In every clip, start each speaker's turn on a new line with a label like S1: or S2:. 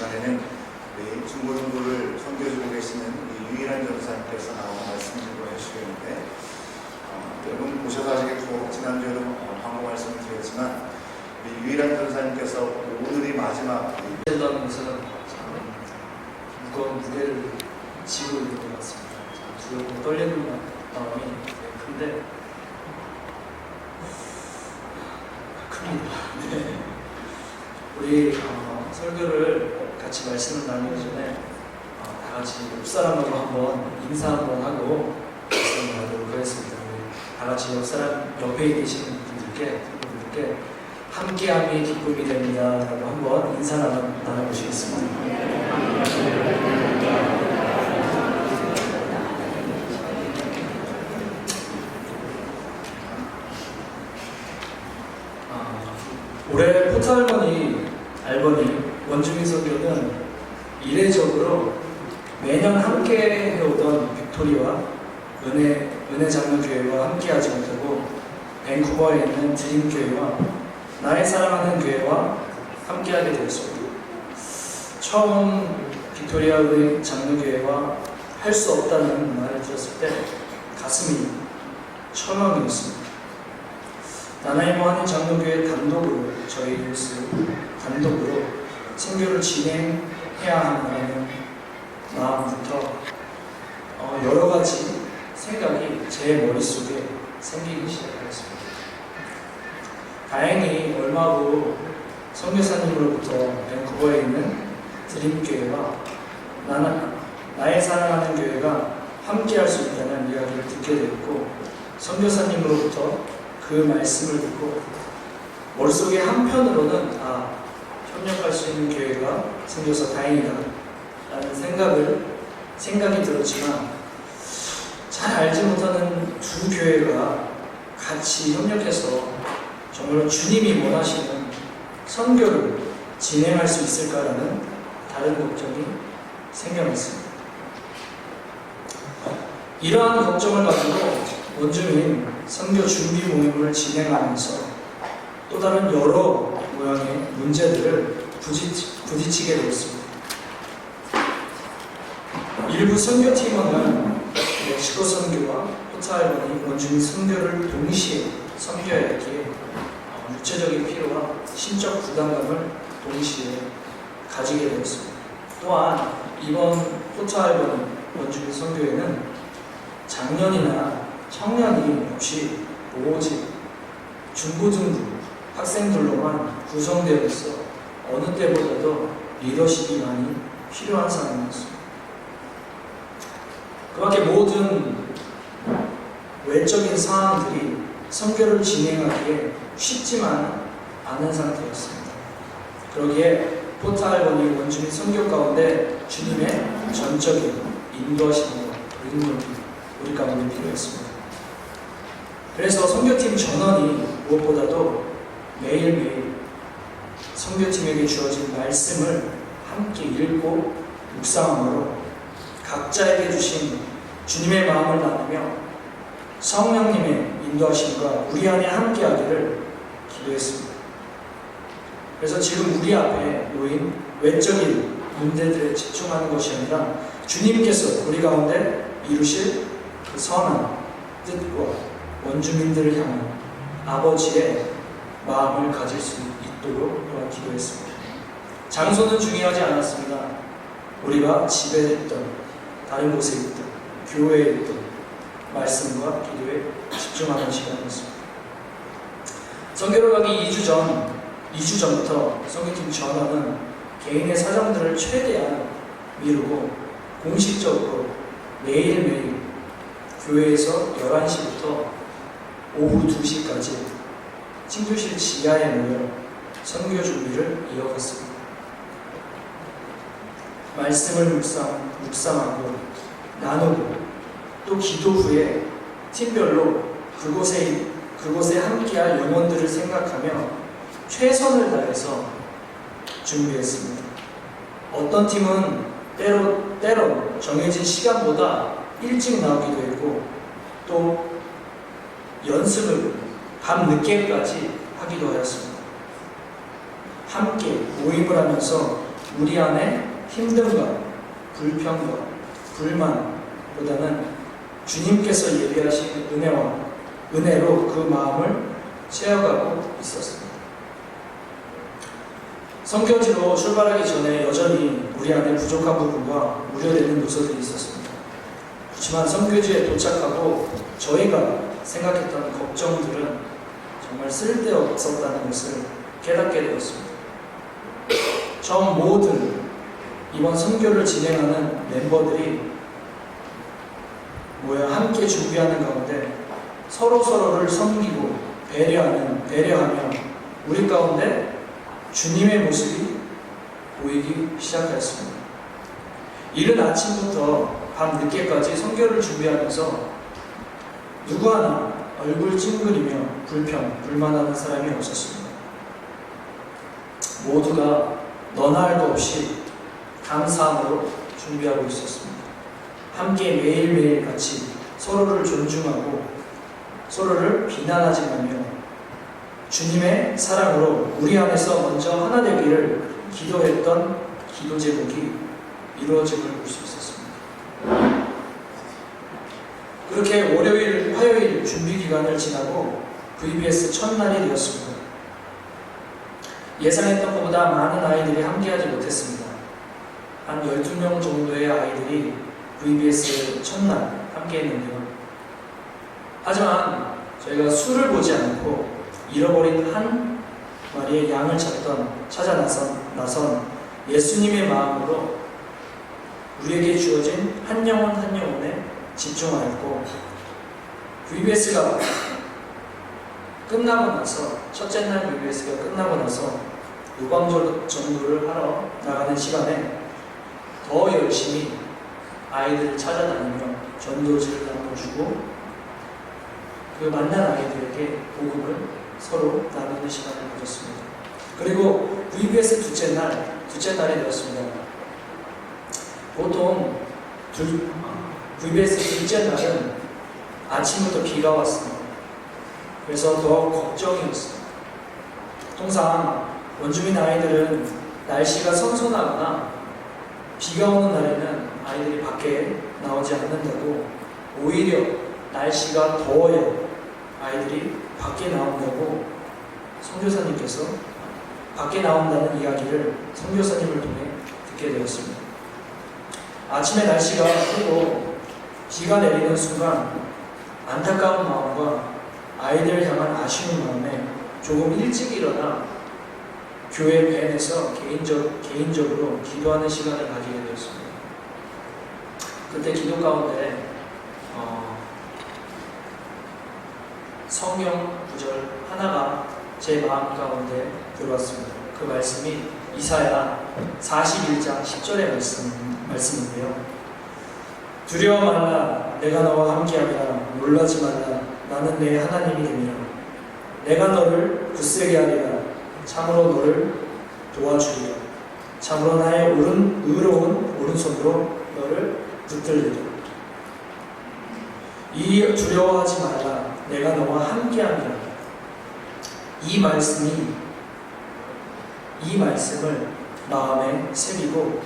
S1: 시간에는 우리 중고등부를 섬겨주고 계시는 우리 유일한 전사님께서 나와 말씀을 해주시겠는데 어, 여러분 보셔서 아시겠고 지난주에도 어, 광고 말씀을 드렸지만 우리 유일한 전사님께서 오늘이 마지막 이
S2: 된다는 것은 참 무거운 무게를 지고 있는 것 같습니다. 참 두렵고 떨리는 마음이 큰데 큽니다. 네. 우리 어, 설교를 같이 말씀을 나누기 전에 어, 다 같이 옆 사람하고 한번 인사 한번 하고 말씀을 나누도록 하겠습니다. 다 같이 옆 사람 옆에 계시는 분들께 분들께 함께함이 기쁨이 됩니다라고 한번 인사 나눠, 나눠보시겠습니다. 아, 올해 포탈머니 알버니 원주민 선교는 이례적으로 매년 함께 해오던 빅토리와 은혜, 은혜 장로교회와 함께하지 못하고 밴쿠버에 있는 드림교회와 나의 사랑하는 교회와 함께하게 되었습니다. 처음 빅토리아 은혜 장로교회와 할 수 없다는 말을 들었을 때 가슴이 철렁이었습니다. 나나이모 한인 장로교회 단독으로 저희 뉴스 단독으로 선교를 진행해야 한다는 마음부터 어, 여러 가지 생각이 제 머릿속에 생기기 시작하였습니다. 다행히 얼마 후 선교사님으로부터 밴쿠버에 있는 드림교회와 나는 나의 사랑하는 교회가 함께할 수 있다는 이야기를 듣게 되었고 선교사님으로부터 그 말씀을 듣고 머릿속에 한편으로는 아 협력할 수 있는 교회가 생겨서 다행이다 라는 생각을 생각이 들었지만 잘 알지 못하는 두 교회가 같이 협력해서 정말로 주님이 원하시는 선교를 진행할 수 있을까라는 다른 걱정이 생겨났습니다. 이러한 걱정을 가지고 원주민 선교 준비 모임을 진행하면서 또 다른 여러 모양의 문제들을 부딪, 부딪히 게 되었습니다. 일부 선교팀원은 멕시코 선교와 호타알버니 원주민 선교를 동시에 섬겨야 했기에 어, 육체적인 피로와 신적 부담감을 동시에 가지게 되었습니다. 또한 이번 호타알버니 원주민 선교회는 작년이나 청년이 없이 오직 중고등부 학생들로만 구성되어 있어 어느 때보다도 리더십이 많이 필요한 상황이었습니다. 그 밖에 모든 외적인 상황들이 선교를 진행하기에 쉽지만 않은 상태였습니다. 그러기에 포탈버니 원주민 선교 가운데 주님의 전적인 인도하심과 인도이 우리 가운데 필요했습니다. 그래서 선교팀 전원이 무엇보다도 매일매일 선교팀에게 주어진 말씀을 함께 읽고 묵상함으로 각자에게 주신 주님의 마음을 나누며 성령님의 인도하심과 우리 안에 함께하기를 기도했습니다. 그래서 지금 우리 앞에 놓인 외적인 문제들에 집중하는 것이 아니라 주님께서 우리 가운데 이루실 그 선한 뜻과 원주민들을 향한 아버지의 마음을 가질 수 있 도록 또한 기도했습니다. 장소는 중요하지 않았습니다. 우리가 집에 있던 다른 곳에 있던 교회에 있던 말씀과 기도에 집중하는 시간이었습니다. 선교를 가기 2주 전, 2주 전부터 선교팀 전원은 개인의 사정들을 최대한 미루고 공식적으로 매일매일 교회에서 11시부터 오후 2시까지 친교실 지하에 모여 선교 준비를 이어갔습니다. 말씀을 묵상, 묵상하고 나누고 또 기도 후에 팀별로 그곳에, 그곳에 함께할 영혼들을 생각하며 최선을 다해서 준비했습니다. 어떤 팀은 때로, 때로 정해진 시간보다 일찍 나오기도 했고 또 연습을 밤 늦게까지 하기도 하였습니다. 함께 모임을 하면서 우리 안에 힘든 것, 불평과 불만보다는 주님께서 예비하신 은혜와 은혜로 그 마음을 채워가고 있었습니다. 성교지로 출발하기 전에 여전히 우리 안에 부족한 부분과 우려되는 요소들이 있었습니다. 그렇지만 성교지에 도착하고 저희가 생각했던 걱정들은 정말 쓸데없었다는 것을 깨닫게 되었습니다. 저 모든 이번 선교를 진행하는 멤버들이 모여 함께 준비하는 가운데 서로 서로를 섬기고 배려하는 배려하며 우리 가운데 주님의 모습이 보이기 시작하였습니다. 이른 아침부터 밤 늦게까지 선교를 준비하면서 누구 하나 얼굴 찡그리며 불평, 불만하는 사람이 없었습니다. 모두가 것 없이 감사함으로 준비하고 있었습니다. 함께 매일매일 같이 서로를 존중하고 서로를 비난하지 말며 주님의 사랑으로 우리 안에서 먼저 하나 되기를 기도했던 기도 제목이 이루어짐을 볼 수 있었습니다. 그렇게 월요일, 화요일 준비 기간을 지나고 VBS 첫날이 되었습니다. 예상했던 것보다 많은 아이들이 함께하지 못했습니다. 한 12명 정도의 아이들이 VBS 첫날 함께했는데요. 하지만 저희가 수를 보지 않고 잃어버린 한 마리의 양을 찾던 찾아 나선, 나선 예수님의 마음으로 우리에게 주어진 한 영혼 한 영혼에 집중하였고 VBS가 끝나고 나서 첫째 날 VBS가 끝나고 나서 유방전 전도를 하러 나가는 시간에 더 열심히 아이들을 찾아다니며 전도지를 나눠주고 그 만난 아이들에게 복음을 서로 나누는 시간을 가졌습니다. 그리고 VBS 둘째 날, 둘째 날이 되었습니다. 보통 둘, VBS 둘째 날은 아침부터 비가 왔습니다. 그래서 더 걱정이었어요. 통상 원주민 아이들은 날씨가 선선하거나 비가 오는 날에는 아이들이 밖에 나오지 않는다고 오히려 날씨가 더워야 아이들이 밖에 나온다고 선교사님께서 밖에 나온다는 이야기를 선교사님을 통해 듣게 되었습니다. 아침에 날씨가 흐리고 비가 내리는 순간 안타까운 마음과 아이들을 향한 아쉬운 마음에 조금 일찍 일어나 교회 밴에서 개인적, 개인적으로 기도하는 시간을 가지게 되었습니다. 그때 기도 가운데 어, 성경 구절 하나가 제 마음 가운데 들어왔습니다. 그 말씀이 이사야 41장 10절의 말씀, 말씀인데요. 두려워 말라 내가 너와 함께하리라 놀라지 말라 나는 내 하나님이 됨이라 내가 너를 굳세게 하리라 참으로 너를 도와주리라 참으로 나의 오른 의로운 오른손으로 너를 붙들리라 이 두려워하지 말라 내가 너와 함께하리라 이 말씀이 이 말씀을 마음에 새기고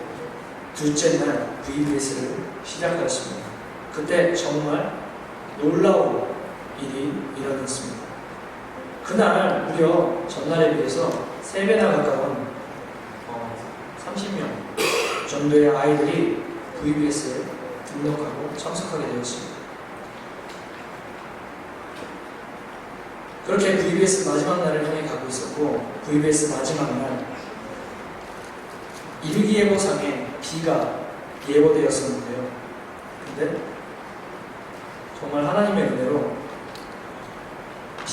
S2: 둘째 날 VBS를 시작하였습니다. 그때 정말 놀라운 일이 일어났습니다. 그날 무려 전날에 비해서 3배나 가까운 어, 30명 정도의 아이들이 VBS에 등록하고 참석하게 되었습니다. 그렇게 VBS 마지막 날을 향해 가고 있었고 VBS 마지막 날 일기예보상에 비가 예보되었었는데요. 근데 정말 하나님의 은혜로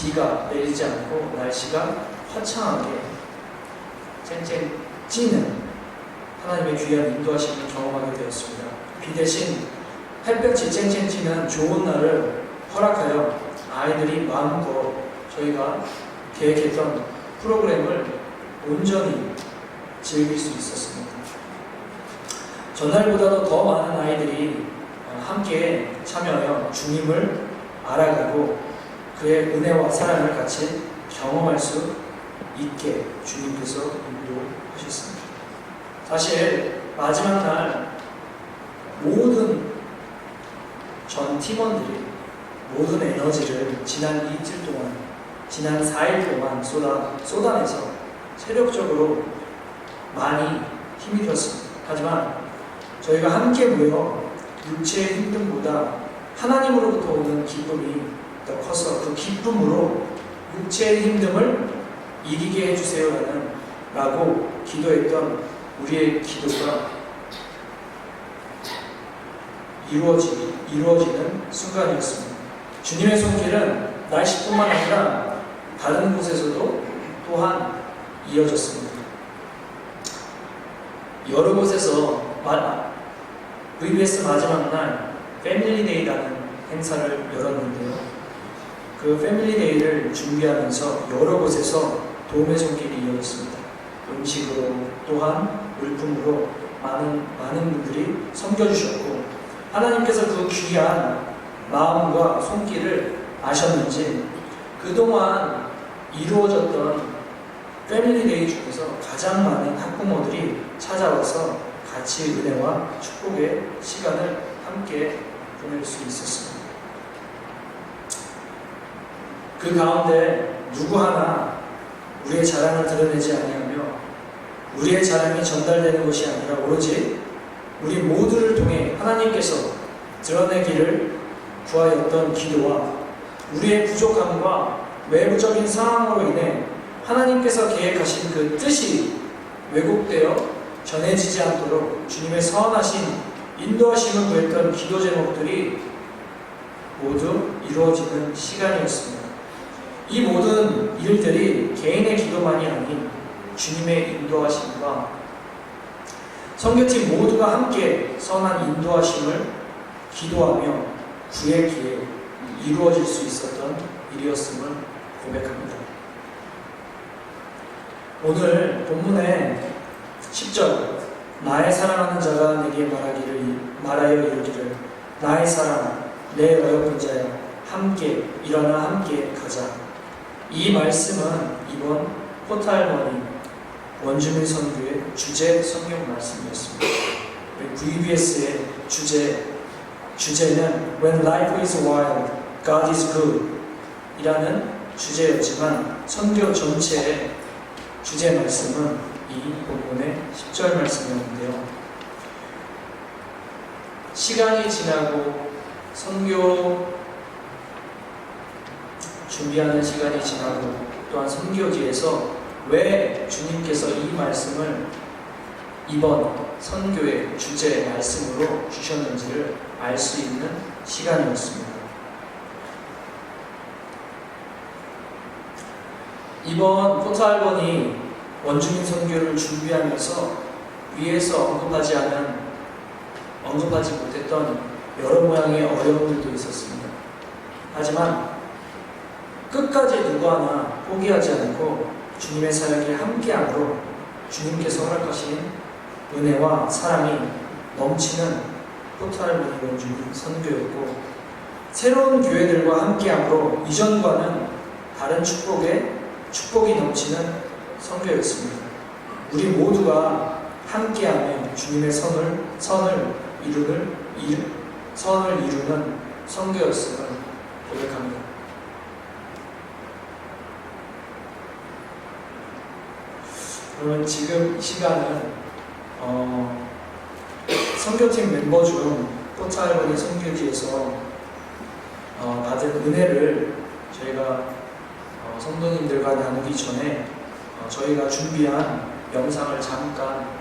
S2: 비가 내리지 않고 날씨가 화창하게 쨍쨍 찌는 하나님의 귀한 인도하심을 경험하게 되었습니다. 비 대신 햇볕이 쨍쨍 찌는 좋은 날을 허락하여 아이들이 마음껏 저희가 계획했던 프로그램을 온전히 즐길 수 있었습니다. 전날보다도 더 많은 아이들이 함께 참여하여 주님을 그의 은혜와 사랑을 같이 경험할 수 있게 주님께서 인도하셨습니다. 사실 마지막 날 모든 전 팀원들이 모든 에너지를 지난 이틀 동안, 지난 4일 동안 쏟아, 쏟아내서 체력적으로 많이 힘이 들었습니다. 하지만 저희가 함께 모여 육체의 힘듦보다 하나님으로부터 오는 기쁨이 더 커서 그 기쁨으로 육체의 힘듦을 이기게 해주세요라는 라고 기도했던 우리의 기도가 이루어지, 이루어지는 순간이었습니다. 주님의 손길은 날씨뿐만 아니라 다른 곳에서도 또한 이어졌습니다. 여러 곳에서 마- VBS 마지막 날 패밀리데이라는 행사를 열었는데요. 그 패밀리데이를 준비하면서 여러 곳에서 도움의 손길이 이어졌습니다. 음식으로 또한 물품으로 많은 많은 분들이 섬겨주셨고 하나님께서 그 귀한 마음과 손길을 아셨는지 그동안 이루어졌던 패밀리데이 중에서 가장 많은 학부모들이 찾아와서 같이 은혜와 축복의 시간을 함께 보낼 수 있었습니다. 그 가운데 누구 하나 우리의 자랑을 드러내지 아니하며 우리의 자랑이 전달되는 것이 아니라 오로지 우리 모두를 통해 하나님께서 드러내기를 구하였던 기도와 우리의 부족함과 외부적인 상황으로 인해 하나님께서 계획하신 그 뜻이 왜곡되어 전해지지 않도록 주님의 선하신 인도하심을 구했던 기도 제목들이 모두 이루어지는 시간이었습니다. 이 모든 일들이 개인의 기도만이 아닌 주님의 인도하심과 성교팀 모두가 함께 선한 인도하심을 기도하며 구했기에 이루어질 수 있었던 일이었음을 고백합니다. 오늘 본문의 10절 나의 사랑하는 자가 내게 말하기를 말하여 이르기를 나의 사랑 내 어여쁜 자야 함께 일어나 함께 가자 이 말씀은 이번 포탈머니 원주민 선교의 주제 성경 말씀이었습니다. VBS의 주제 주제는 When Life is Wild, God is Good 이라는 주제였지만 선교 전체의 주제 말씀은 이 본문의 10절 말씀이었는데요. 시간이 지나고 선교 준비하는 시간이 지나고 또한 선교지에서 왜 주님께서 이 말씀을 이번 선교의 주제 말씀으로 주셨는지를 알 수 있는 시간이었습니다. 이번 포탈번이 원주민 선교를 준비하면서 위에서 언급하지 않은 언급하지 못했던 여러 모양의 어려움들도 있었습니다. 하지만 끝까지 누구 하나 포기하지 않고 주님의 사역에 함께함으로 주님께서 허락하신 은혜와 사랑이 넘치는 포탈번이 원주민 선교였고 새로운 교회들과 함께함으로 이전과는 다른 축복의 축복이 넘치는 선교였습니다. 우리 모두가 함께하며 주님의 선을 선을 이루는 이루, 선을 이루는 선교였음을 고백합니다. 그러면 지금 이 시간은 어, 선교팀 멤버 중 포차일본의 선교지에서 어, 받은 은혜를 저희가 어, 성도님들과 나누기 전에 어, 저희가 준비한 영상을 잠깐